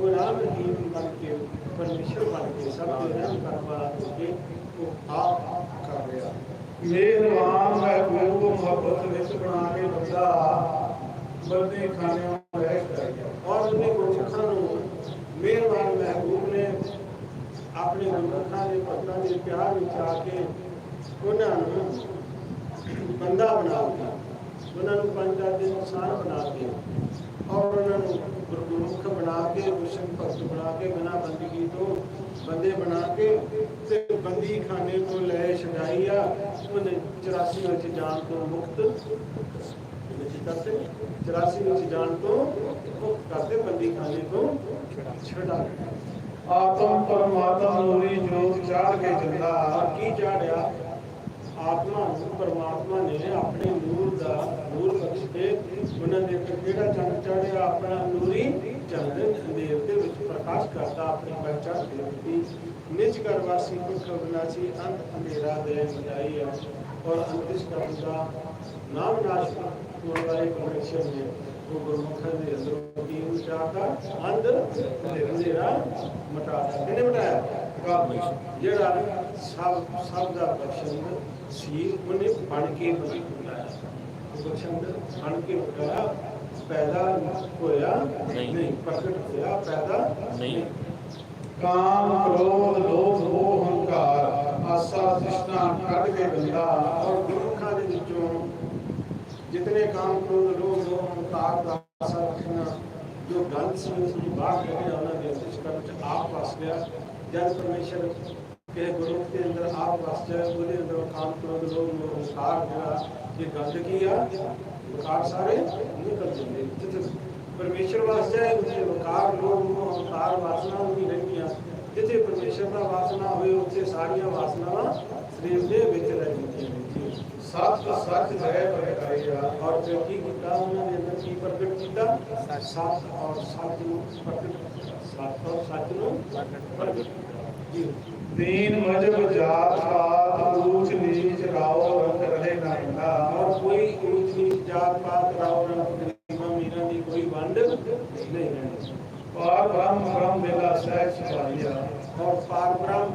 ਉਹ ਰਾਮ ਰਹੀਮ ਬਣ ਕੇ ਪਰਮੇਸ਼ਰ ਬਣ ਕੇ ਸਭ ਦੇ ਰਹਿਮ ਕਰਨ ਵਾਲਾ ਹੋ ਕੇ ਉਹ ਆਪ ਕਰ ਰਿਹਾ। ਮਿਹਰਬਾਨ ਮਹਿਬੂਬ ਮੁਹੱਬਤ ਵਿੱਚ ਬਣਾ ਕੇ ਬੰਦਾ। ਬੰਦੇ ਖਾਨਿਆਂ ਰਹਿ ਕਰਾਇਆ ਔਰ ਉਹਨੇ ਗੁਰਮੁਖਾਂ ਨੂੰ ਮਿਹਰਬਾਨ ਮਹਿਬੂਬ ਨੇ ਆਪਣੇ ਗੁਰਮੁਖਾਂ ਦੇ ਭਗਤਾਂ ਦੇ ਪਿਆਰ ਵਿੱਚ ਆ ਕੇ ਉਹਨਾਂ ਨੂੰ ਬੰਦਾ ਬਣਾ ਕੇ ਉਹਨਾਂ ਨੂੰ ਪੰਜ ਦਸ ਦੇ ਇਨਸਾਨ ਬਣਾ ਕੇ ਔਰ ਉਹਨਾਂ ਨੂੰ ਗੁਰਮੁਖ ਬਣਾ ਕੇ, ਗੁਰਸਿੱਖ ਭਗਤ ਬਣਾ ਕੇ, ਬਿਨਾ ਬੰਦਗੀ ਤੋਂ ਬੰਦੇ ਬਣਾ ਕੇ ਤੇ ਬੰਦੀ ਖਾਨੇ ਤੋਂ ਲੈ ਛਡਾਈ ਉਹਨੇ 84 ਵਿੱਚ ਜਾਣ ਤੋਂ ਮੁਕਤ ਵਿੱਚ 84 ਵਿੱਚ ਜਾਣ ਤੋਂ ਮੁਕਤ ਕਰਦੇ ਬੰਦੀ ਖਾਨੇ ਤੋਂ ਛਡਾ ਆਤਮ ਪਰਮਾਤਮਾ ਨੂਰੀ ਜੋਤ ਚਾੜ ਕੇ ਚੰਦਾ ਔਰ ਕੀ ਚਾੜਿਆ, ਆਤਮਾ ਨੂੰ ਪਰਮਾਤਮਾ ਨੇ ਆਪਣੇ ਨੂਰ ਦਾ ਨੂਰ ਬਖਸ਼ ਕੇ ਉਹਨਾਂ ਦੇ ਉੱਤੇ ਕਿਹੜਾ ਚੰਦ ਚਾੜਿਆ, ਆਪਣਾ ਨੂਰੀ ਚੰਦ ਅੰਧੇਰ ਦੇ ਵਿੱਚ ਪ੍ਰਕਾਸ਼ ਕਰਦਾ ਆਪਣੀ ਪਹਿਚਾਨ ਦੇ ਦਿੱਤੀ ਨਿਜ ਘਰ ਵਾਸੀ ਦੁੱਖ ਵਿਨਾਸ਼ੀ ਅੰਤ ਅੰਧੇਰਾ ਦੇ ਮਜਾਈ ਹੈ ਔਰ ਅੰਤਿਸ਼ ਕਰਨ ਦਾ ਨਾਮ ਨਾਸ਼ ਹੋਣ ਵਾਲੇ ਪਰਮੇਸ਼ਰ ਨੇ ਉਹ ਗੁਰਮੁਖਾਂ ਦੇ ਅੰਦਰੋਂ ਕੀ ਉਚਾਰਦਾ ਅੰਧ ਅੰਧੇਰਾ ਮਟਾਦਾ ਕਿਹਨੇ ਮਟਾਇਆ ਜਿਹੜਾ ਸਭ ਸਭ ਦਾ ਬਖਸ਼ੰਦ ਸੀ ਉਹਨੇ ਬਣ ਕੇ ਬਣਾਇਆ ਉਹ ਬਖਸ਼ੰਦ ਬਣ ਕੇ ਬਣਾਇਆ ਪੈਦਾ ਹੋਇਆ ਨਹੀਂ। ਨਹੀਂ ਪ੍ਰਗਟ ਹੋਇਆ ਪੈਦਾ ਨਹੀਂ। ਕਾਮ ਕ੍ਰੋਧ ਲੋਭ ਮੋਹ ਹੰਕਾਰ ਆਸਾ ਤ੍ਰਿਸ਼ਨਾ ਕੱਢ ਕੇ ਗੰਦਾ ਔਰ ਗੁਰਮੁਖਾਂ ਦੇ ਵਿੱਚੋਂ ਜਿਤਨੇ ਕਾਮ ਕ੍ਰੋਧ ਲੋਭ ਮੋਹ ਦਾ ਆਸਾ ਰੱਖਣਾ ਜੋ ਗੰਦ ਸੀ ਉਸ ਨੂੰ ਬਾਹਰ ਉਹਨਾਂ ਦੇ ਅੰਤਿਸ਼ਕਰ ਵਿੱਚ ਆਪ ਵਸ ਗਿਆ ਜਦ ਪਰਮੇਸ਼ਰ ਕਿ ਗੁਰੂ ਦੇ ਅੰਦਰ ਆਪ ਵਸ ਜਾਏ ਉਹਦੇ ਅੰਦਰ ਕਾਮ ਕ੍ਰੋਧ ਲੋਭ ਮੋਹ ਹੰਕਾਰ ਜਿਹੜਾ ਇਹ ਗੰਦ ਆ ਵਿਕਾਰ ਸਾਰੇ ਨਿਕਲ ਜਾਂਦੇ ਜਿੱਥੇ ਪਰਮੇਸ਼ਰ ਵਸ ਜਾਏ ਉੱਥੇ ਵਿਕਾਰ ਲੋਭ ਮੋਹ ਹੰਕਾਰ ਵਾਸਨਾ ਵੀ ਰਹਿੰਦੀਆਂ ਜਿੱਥੇ ਪਰਮੇਸ਼ਰ ਦਾ ਵਾਸਨਾ ਹੋਵੇ ਉੱਥੇ ਸਾਰੀਆਂ ਵਾਸਨਾਵਾਂ ਸਰੀਰ ਦੇ ਵਿੱਚ ਰਹਿ ਜਾਂਦੀਆਂ ਨੇ ਜੀ। ਸਤ ਸੱਚ ਹੈ ਪ੍ਰਗਟਾਇਆ ਔਰ ਫਿਰ ਕੀ ਕੀਤਾ ਉਹਨਾਂ ਨੇ ਅੰਦਰ ਕੀ ਪ੍ਰਗਟ ਕੀਤਾ ਸੱਚ ਔਰ ਸੱਚ ਨੂੰ ਪ੍ਰਗਟ ਸੱਚ ਔਰ ਸੱਚ ਨੂੰ ਪ੍ਰਗਟ ਕੀਤਾ ਜੀ ਦੀਨ ਮਜਬ ਜਾਤ ਪਾਤ ਊਚ ਨੀਚ ਰਾਓ ਰੰਗ ਰਹੇ ਨਾ ਇੰਦਾ ਔਰ ਕੋਈ ਊਚ ਨੀਚ ਜਾਤ ਪਾਤ ਰਾਉ ਰੰਗ ਗਰੀਬਾਂ ਮੀਰਾਂ ਦੀ ਕੋਈ ਵੰਡ ਨਹੀਂ ਰਹਿਣੀ ਪਾਰ ਬ੍ਰਹਮ ਬ੍ਰਹਮ ਵੇਲਾ ਸਹਿਜ ਸੁਭਾਈਆ ਔਰ ਪਾਰ ਬ੍ਰਹਮ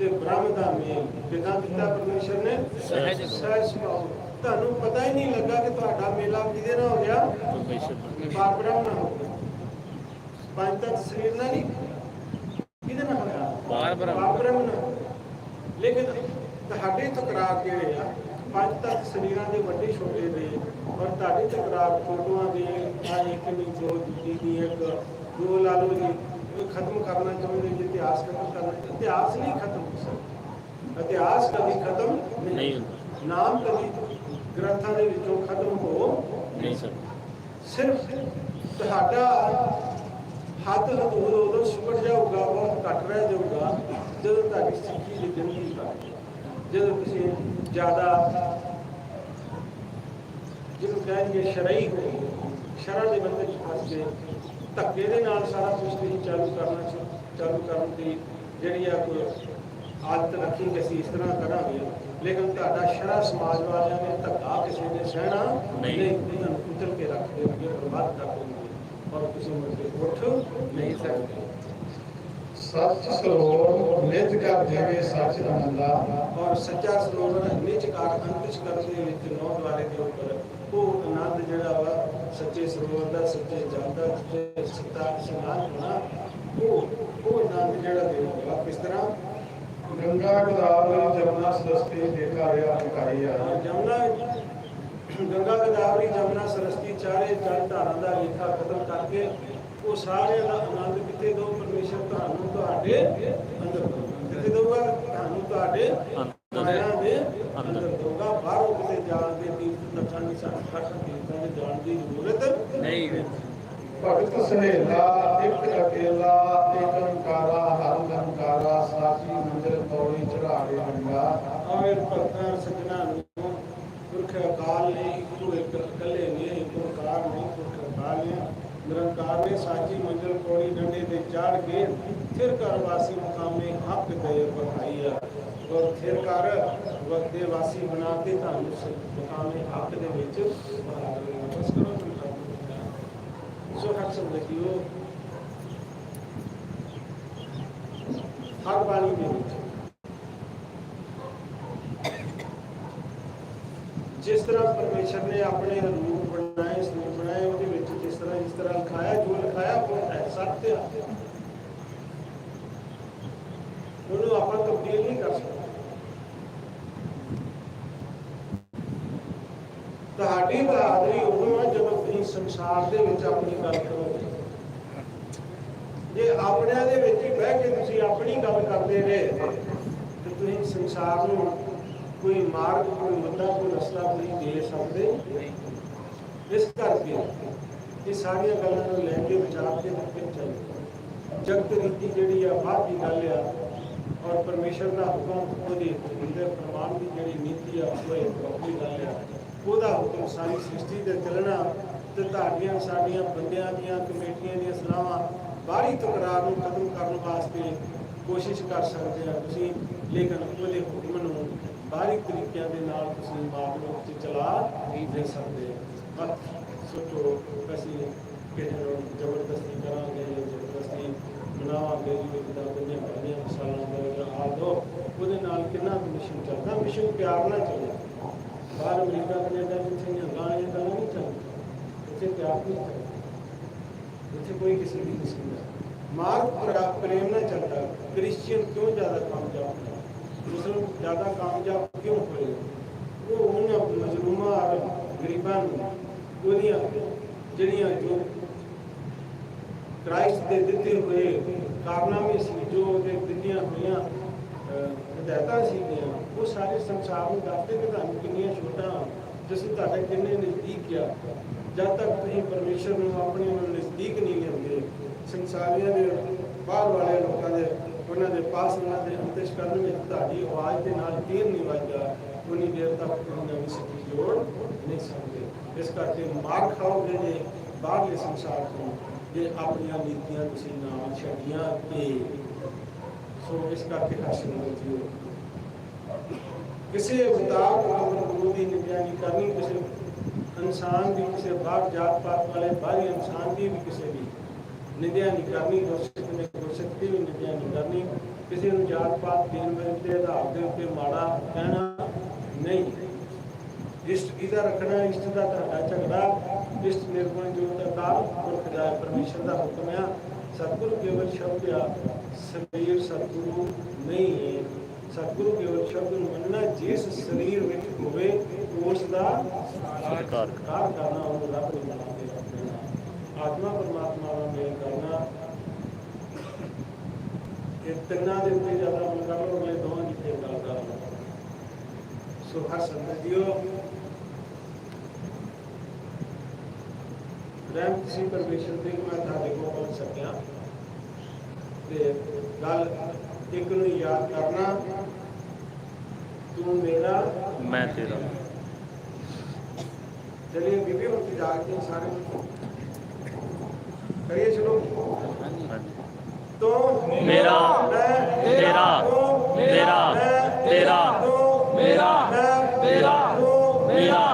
ਤੇ ਬ੍ਰਹਮ ਦਾ ਮੇਲ ਕਿਦਾਂ ਦਿੱਤਾ ਪਰਮੇਸ਼ਰ ਨੇ। ਸਹਿਜ। ਸੁਭਾਅ। ਤੁਹਾਨੂੰ ਪਤਾ ਹੀ ਨਹੀਂ ਲੱਗਾ ਕਿ ਤੁਹਾਡਾ ਮੇਲਾ ਕਿਹਦੇ ਨਾਲ ਹੋ ਗਿਆ? ਪਰਮੇਸ਼ਰ ਪਾਰ ਬ੍ਰਹਮ ਨਾਲ ਹੋ ਗਿਆ। ਪੰਜ ਤੱਤ ਸਰੀਰ ਨਾਲ ਨਹੀਂ ਕਿਹਦੇ ਨਾਲ ਹੋਇਆ? ਪਾਰ ਬ੍ਰਹਮ। ਨਾਲ। ਲੇਕਿਨ ਤੁਹਾਡੇ ਤਕਰਾਰ ਜਿਹੜੇ ਆ? ਪੰਜ ਤੱਤ ਸਰੀਰਾਂ ਦੇ ਵੱਡੇ ਛੋਟੇ ਦੇ ਔਰ ਤੁਹਾਡੇ ਤਕਰਾਰ ਫੋਟੋਆਂ ਦੇ ਆ ਇੱਕ ਨਹੀਂ ਦੂਜੀ ਦੀ ਇੱਕ ਦੋ ਲਾ ਲਓ ਜੀ। ਖਤਮ ਕਰਨਾ ਚਾਹੁੰਦੇ ਜੀ ਇਤਿਹਾਸ ਖਤਮ ਕਰਨਾ ਇਤਿਹਾਸ ਨਹੀਂ ਖਤਮ ਹੋ ਸਕਦਾ। ਇਤਿਹਾਸ ਕਦੀ ਖਤਮ ਨਹੀਂ ਹੁੰਦਾ। ਨਾਮ ਕਦੀ ਗ੍ਰੰਥਾਂ ਦੇ ਵਿੱਚੋਂ ਖਤਮ ਹੋ ਨਹੀਂ ਸਰ ਸਿਰਫ ਤੁਹਾਡਾ ਹੱਥ ਹਦੂਦ ਉਦੋਂ ਸੁਕੜ ਜਾਊਗਾ ਬਹੁਤ ਘੱਟ ਰਹਿ ਜਾਊਗਾ ਜਦੋਂ ਤੁਹਾਡੀ ਸਿੱਖੀ ਦੀ ਜ਼ਿੰਦਗੀ ਘੱਟ ਜਦੋਂ ਤੁਸੀਂ ਜ਼ਿਆਦਾ ਜਿਹਨੂੰ ਕਹਿੰਗੇ ਸ਼ਰਈ ਹੋ ਸ਼ਰਾਂ ਦੇ ਬੰਦੇ ਚ ਫਸ ਗਏ। ਧੱਕੇ ਦੇ ਨਾਲ ਸਾਰਾ ਕੁਝ ਤੁਸੀਂ ਚਾਲੂ ਕਰਨਾ ਚਾਲੂ ਕਰਨ ਦੀ ਜਿਹੜੀ ਆ ਕੋਈ ਆਦਤ ਰੱਖੀ ਕਿ ਅਸੀਂ ਇਸ ਤਰ੍ਹਾਂ ਕਰਾਂਗੇ। ਲੇਕਿਨ ਤੁਹਾਡਾ ਸ਼ਰਾ ਸਮਾਜ ਵਾਲਿਆਂ ਨੇ ਧੱਕਾ ਕਿਸੇ ਨੇ ਸਹਿਣਾ ਨਹੀਂ। ਨਹੀਂ ਤੁਹਾਨੂੰ ਕੁਚਲ ਕੇ ਰੱਖ ਦੇਣਗੇ ਬਰਬਾਦ ਕਰ ਦੇਣਗੇ। ਔਰ ਤੁਸੀਂ ਮੁੜ ਕੇ ਉੱਠ ਨਹੀਂ ਸਕਦੇ ਸੱਚ ਸਰੋਵਰ ਨਿਜ ਕਰ ਦੇਵੇ ਸੱਚ ਦਾ ਮੰਦਾ। ਔਰ ਸੱਚਾ ਸਰੋਵਰ ਨਿਜ ਕਾਰ ਅੰਤਿਸ਼ ਕਰ ਦੇ ਵਿੱਚ ਨੌ ਦੁਆਰੇ ਦੇ ਉੱਪਰ ਉਹ ਆਨੰਦ ਜਿਹੜਾ ਵਾ ਸੱਚੇ ਸਰੋਵਰ ਦਾ ਸੱਚੇ ਜਲ ਦਾ ਸੱਚੇ ਇਸ਼ਨਾਨ ਹੋਣਾ ਉਹ ਉਹ ਆਨੰਦ ਜਿਹੜਾ ਦੇਊਗਾ ਕਿਸ ਤਰ੍ਹਾਂ? ਗੰਗਾ ਗੋਦਾਵਰੀ ਜਮਨਾ ਸਰਸਤੀ ਦੇਖਾ ਰਿਆ ਵਿਕਾਈਆ ਔਰ ਜਮਨਾ ਗੰਗਾ ਗੋਦਾਵਰੀ ਜਮਨਾ ਸਰਸਤੀ ਚਾਰੇ ਜਲ ਧਾਰਾਂ ਦਾ ਲੇਖਾ ਖਤਮ ਕਰਕੇ ਉਹ ਸਾਰਿਆਂ ਦਾ ਆਨੰਦ ਕਿੱਥੇ ਦੋ ਪਰਮੇਸ਼ਰ ਤੁਹਾਨੂੰ ਤੁਹਾਡੇ ਅੰਦਰ। ਕਿੱਥੇ ਦਊਗਾ ਤੁਹਾਨੂੰ ਤੁਹਾਡੇ ਅੰਦਰ। ਮਾਇਆ ਦੇ ਅੰਦਰ। ਦਊਗਾ ਬਾਹਰੋਂ ਕਿਤੇ ਜਾਣ ਦੇ ਤੀਰਥ ਨੱਥਾਂ ਦੀ ਤੀਰਥਾਂ ਦੇ ਜਾਣ ਦੀ ਜ਼ਰੂਰਤ ਨਹੀਂ ਭਗਤ ਸਹੇਲਾ ਇੱਕ ਅਕੇਲਾ ਏਕ ਓੰਕਾਰਾ ਹਰ ਲੰਕਾਰਾ ਸਾਚੀ ਮੰਜ਼ਿਲ ਪੌੜੀ ਚੜਾਵੇ ਗੰਗਾ ਆਵੇ ਭਗਤਾਂ ਸੱਜਣਾ ਨੂੰ ਪੁਰਖ ਅਕਾਲ ਨੇ ਇੱਕੋ ਇੱਕ ਇਕੱਲੇ ਨੇ ਇੱਕ ਓੰਕਾਰ ਨੇ ਪੁਰਖ ਅਕਾਲ ਨੇ ਨਿਰੰਕਾਰ ਨੇ ਸਾਚੀ ਮੰਜ਼ਲ ਕੋੜੀ ਡੰਡੇ ਤੇ ਚਾੜ ਕੇ ਫਿਰ ਘਰ ਵਾਸੀ ਮੁਕਾਮੇ ਹੱਕ ਦੇ ਬਖਾਈ ਔਰ ਫਿਰ ਘਰ ਵਕਤੇ ਵਾਸੀ ਬਣਾ ਕੇ ਤੁਹਾਨੂੰ ਮੁਕਾਮੇ ਹੱਕ ਦੇ ਵਿੱਚ ਬਸ ਕਰੋ ਸੋ ਹੱਥ ਸੰਗਤਿਓ ਹਰ ਬਾਣੀ ਦੇ ਵਿੱਚ। ਜਿਸ ਤਰ੍ਹਾਂ ਪਰਮੇਸ਼ਰ ਨੇ ਆਪਣੇ ਰੂਪ ਬਣਾਏ ਸਰੂਪ ਬਣਾਏ ਉਹਦੇ ਵਿੱਚ ਜਿਸ ਤਰ੍ਹਾਂ ਜਿਸ ਤਰ੍ਹਾਂ ਲਿਖਾਇਆ, ਜੋ ਲਿਖਾਇਆ ਉਹ ਹੈ ਸੱਤ ਹੈ। ਉਹਨੂੰ ਆਪਾਂ ਤਬਦੀਲ ਨਹੀਂ ਕਰ ਸਕਦੇ। ਤੁਹਾਡੀ ਬਹਾਦਰੀ ਉਦੋਂ ਹੈ ਜਦੋਂ ਤੁਸੀਂ ਸੰਸਾਰ ਦੇ ਵਿੱਚ ਆਪਣੀ ਗੱਲ ਕਰੋਗੇ। ਜੇ ਆਪਣਿਆਂ ਦੇ ਵਿੱਚ ਹੀ ਬਹਿ ਕੇ ਤੁਸੀਂ ਆਪਣੀ ਗੱਲ ਕਰਦੇ ਰਹੇ, ਤੇ ਤੁਸੀਂ ਸੰਸਾਰ ਨੂੰ ਕੋਈ ਮਾਰਗ, ਕੋਈ ਮੁੱਦਾ, ਕੋਈ ਰਸਤਾ ਤੁਸੀਂ ਦੇ ਸਕਦੇ ਇਸ ਕਰਕੇ ਇਹ ਸਾਰੀਆਂ ਗੱਲਾਂ ਨੂੰ ਲੈ ਕੇ ਵਿਚਾਰ ਕੇ ਫਿਰ ਚੱਲੋ ਜਗਤ ਰੀਤੀ ਜਿਹੜੀ ਆ, ਬਾਹਰ ਦੀ ਗੱਲ ਆ, ਔਰ ਪਰਮੇਸ਼ਰ ਦਾ ਹੁਕਮ ਉਹਦੇ ਅੰਦਰ ਪ੍ਰਮਾਣ ਦੀ ਜਿਹੜੀ ਨੀਤੀ ਆ, ਉਹ ਇੱਕ ਵੱਖਰੀ ਗੱਲ ਆ। ਉਹਦਾ ਹੁਕਮ ਸਾਰੀ ਸ੍ਰਿਸ਼ਟੀ ਤੇ ਚੱਲਣਾ ਤੇ ਤੁਹਾਡੀਆਂ, ਸਾਡੀਆਂ ਬੰਦਿਆਂ ਦੀਆਂ, ਕਮੇਟੀਆਂ ਦੀਆਂ ਸਲਾਹਾਂ ਬਾਹਰੀ ਤਕਰਾਰ ਨੂੰ ਖਤਮ ਕਰਨ ਵਾਸਤੇ ਕੋਸ਼ਿਸ਼ ਕਰ ਸਕਦੇ ਆ। ਤੁਸੀਂ ਲੇਕਿਨ ਉਹਦੇ ਹੁਕਮ ਨੂੰ ਬਾਹਰੀ ਤਰੀਕਿਆਂ ਦੇ ਨਾਲ ਤੁਸੀਂ ਮਾਪੇ ਵਿੱਚ ਚਲਾ ਨਹੀਂ ਦੇ ਸਕਦੇ ਮਤ ਸੋਚੋ ਅਸੀਂ ਕਿਸੇ ਨੂੰ ਜ਼ਬਰਦਸਤੀ ਕਰਾਂਗੇ ਜਾਂ ਜ਼ਬਰਦਸਤੀ ਬਣਾਵਾਂਗੇ ਜੀ ਜਿੱਦਾਂ ਬੰਦੀਆਂ ਬੰਦੀਆਂ ਮਸਾਲਾਂ ਦਾ ਜਾਂ ਆ ਦੋ ਉਹਦੇ ਨਾਲ ਕਿੰਨਾ ਕੁ ਮਿਸ਼ਨ ਚੱਲਦਾ ਮਿਸ਼ਨ ਪਿਆਰ ਨਾਲ ਚੱਲਦਾ ਬਾਹਰ ਅਮਰੀਕਾ ਕੈਨੇਡਾ ਜਿੱਥੇ ਹੰਗਾਂ ਇਹ ਗੱਲ ਨਹੀਂ ਚੱਲਦੀ ਇੱਥੇ ਪਿਆਰ ਨਹੀਂ ਚੱਲਦਾ ਇੱਥੇ ਕੋਈ ਕਿਸੇ ਦੀ ਕਿਸਮ ਦਾ ਮਾਰਗ ਪ੍ਰਾ- ਪ੍ਰੇਮ ਨਾਲ ਚੱਲਦਾ ਕ੍ਰਿਸਚੀਅਨ ਕਿਉਂ ਜ਼ਿਆਦਾ ਕਾਮਯਾਬ ਹੈ ਮੁਸਲਮਾਨ ਜ਼ਿਆਦਾ ਕਾਮਯਾਬ ਕਿਉਂ ਹੋਏ ਉਹ ਉਹਨਾਂ ਮਜ਼ਲੂਮਾਂ ਔਰ ਗਰੀਬਾਂ ਨੂੰ ਉਹਦੀਆਂ ਜਿਹੜੀਆਂ ਜੋ ਕ੍ਰਾਈਸਟ ਦੇ ਦਿੱਤੇ ਹੋਏ ਕਾਰਨਾਮੇ ਸੀ, ਜੋ ਉਹਦੇ ਦਿੱਤੀਆਂ ਹੋਈਆਂ ਹਦਾਇਤਾਂ ਸੀਗੀਆਂ, ਉਹ ਸਾਰੇ ਸੰਸਾਰ ਨੂੰ ਦੱਸਦੇ ਕਿ ਤੁਹਾਨੂੰ ਕਿੰਨੀਆਂ ਛੋਟਾਂ ਤੁਸੀਂ ਤੁਹਾਡੇ ਕਿੰਨੇ ਨਜ਼ਦੀਕ ਆ। ਜਦ ਤੱਕ ਤੁਸੀਂ ਪਰਮੇਸ਼ਰ ਨੂੰ ਆਪਣੇ ਨੂੰ ਨਜ਼ਦੀਕ ਨਹੀਂ ਲਿਆਉਂਦੇ, ਸੰਸਾਰੀਆਂ ਦੇ ਬਾਹਰ ਵਾਲੇ ਲੋਕਾਂ ਦੇ, ਉਹਨਾਂ ਦੇ ਪਾਸ ਉਹਨਾਂ ਦੇ ਅੰਤਿਸ਼ ਕਰਨ ਵਿੱਚ ਤੁਹਾਡੀ ਆਵਾਜ਼ ਦੇ ਨਾਲ ਤੀਰ ਨਹੀਂ ਵੱਜਦਾ ਉਨੀ ਦੇਰ ਤੱਕ ਤੁਸੀਂ ਨਵੀਂ ਸਿੱਖੀ ਜੋੜ ਨਹੀਂ ਸਕਦੇ। ਇਸ ਕਰਕੇ ਮਾਰ ਖਾਓਗੇ ਜੇ ਬਾਹਰਲੇ ਸੰਸਾਰ ਤੋਂ ਜੇ ਆਪਣੀਆਂ ਨੀਤੀਆਂ ਤੁਸੀਂ ਨਾਲ ਛੱਡੀਆਂ ਤੇ। ਸੋ ਇਸ ਕਰਕੇ ਹਾਸਿਲ ਹੋ ਕਿਸੇ ਮੁਤਾਬਕ ਆਪਣੇ ਗੁਰੂ ਦੀ ਨਿਗਰਾਨੀ ਕਰਨੀ, ਕਿਸੇ ਇਨਸਾਨ ਦੀ, ਕਿਸੇ ਬਾਹਰ ਜਾਤ ਪਾਤ ਵਾਲੇ, ਬਾਹਰੀ ਇਨਸਾਨ ਦੀ ਵੀ ਕਿਸੇ ਦੀ ਨਿੰਦਿਆ ਨਹੀਂ ਕਰਨੀ, ਗੁਰਸਿੱਖ ਨੇ ਗੁਰਸਿੱਖ ਦੀ ਵੀ ਨਿੰਦਿਆ ਕਰਨੀ। ਕਿਸੇ ਨੂੰ ਜਾਤ ਪਾਤ ਦੇਣ ਦੇ ਆਧਾਰ ਦੇ ਉੱਤੇ ਮਾੜਾ ਕਹਿਣਾ ਨਹੀਂ। ਇਸ਼ਟ ਇਹਦਾ ਰੱਖਣਾ ਇਸ਼ਟ ਦਾ ਤੁਹਾਡਾ ਝਗੜਾ ਇਸ਼ਟ ਨਿਰਗੁਣ ਜੋਤ ਅਕਾਲ ਪੁਰਖ ਦਾ ਪਰਮੇਸ਼ਰ ਦਾ ਹੁਕਮ ਆ, ਸਤਿਗੁਰੂ ਕੇਵਲ ਸ਼ਬਦ ਆ, ਸਰੀਰ ਸਤਿਗੁਰੂ ਨਹੀਂ ਹੈ। ਸਤਿਗੁਰੂ ਕੇਵਲ ਸ਼ਬਦ ਨੂੰ ਮੰਨਣਾ, ਜਿਸ ਸਰੀਰ ਵਿੱਚ ਹੋਵੇ, ਉਸ ਦਾ ਸਤਿਕਾਰ ਕਰਨਾ ਉਹ ਰੱਬ ਨੂੰ ਬਣਾ ਆਤਮਾ ਪਰਮਾਤਮਾ ਦਾ ਮੇਲ ਕਰਨਾ। ਇਹ ਤਿੰਨਾਂ ਦੇ ਉੱਤੇ ਜ਼ਿਆਦਾ ਅਮਲ ਲਓ, ਅਗਲੇ ਦੋਵਾਂ ਦੀ ਗੱਲ ਕਰਾਂਗੇ ਸੋ ਹਰ ਸੰਗਤ ਜੀਓ ਰਹਿਮ ਤੁਸੀਂ ਪਰਮੇਸ਼ਰ ਦੇ ਮੈਂ ਤੁਹਾਡੇ ਕੋਲ ਪਹੁੰਚ ਸਕਿਆ। ਤੇ ਗੱਲ ਇੱਕ ਨੂੰ ਯਾਦ ਕਰਨਾ ਤੂੰ ਮੇਰਾ ਮੈਂ ਤੇਰਾ। ਚਲਿਏ ਬੀਬੀ ਹੁਣ ਤੇ ਜਾ ਕੇ ਸਾਰੇ ਕਰੀਏ ਚਲੋ ਤੂੰ ਮੇਰਾ ਤੇਰਾ ਮੇਰਾ ਤੇਰਾ ਮੇਰਾ ਤੇਰਾ ਮੇਰਾ।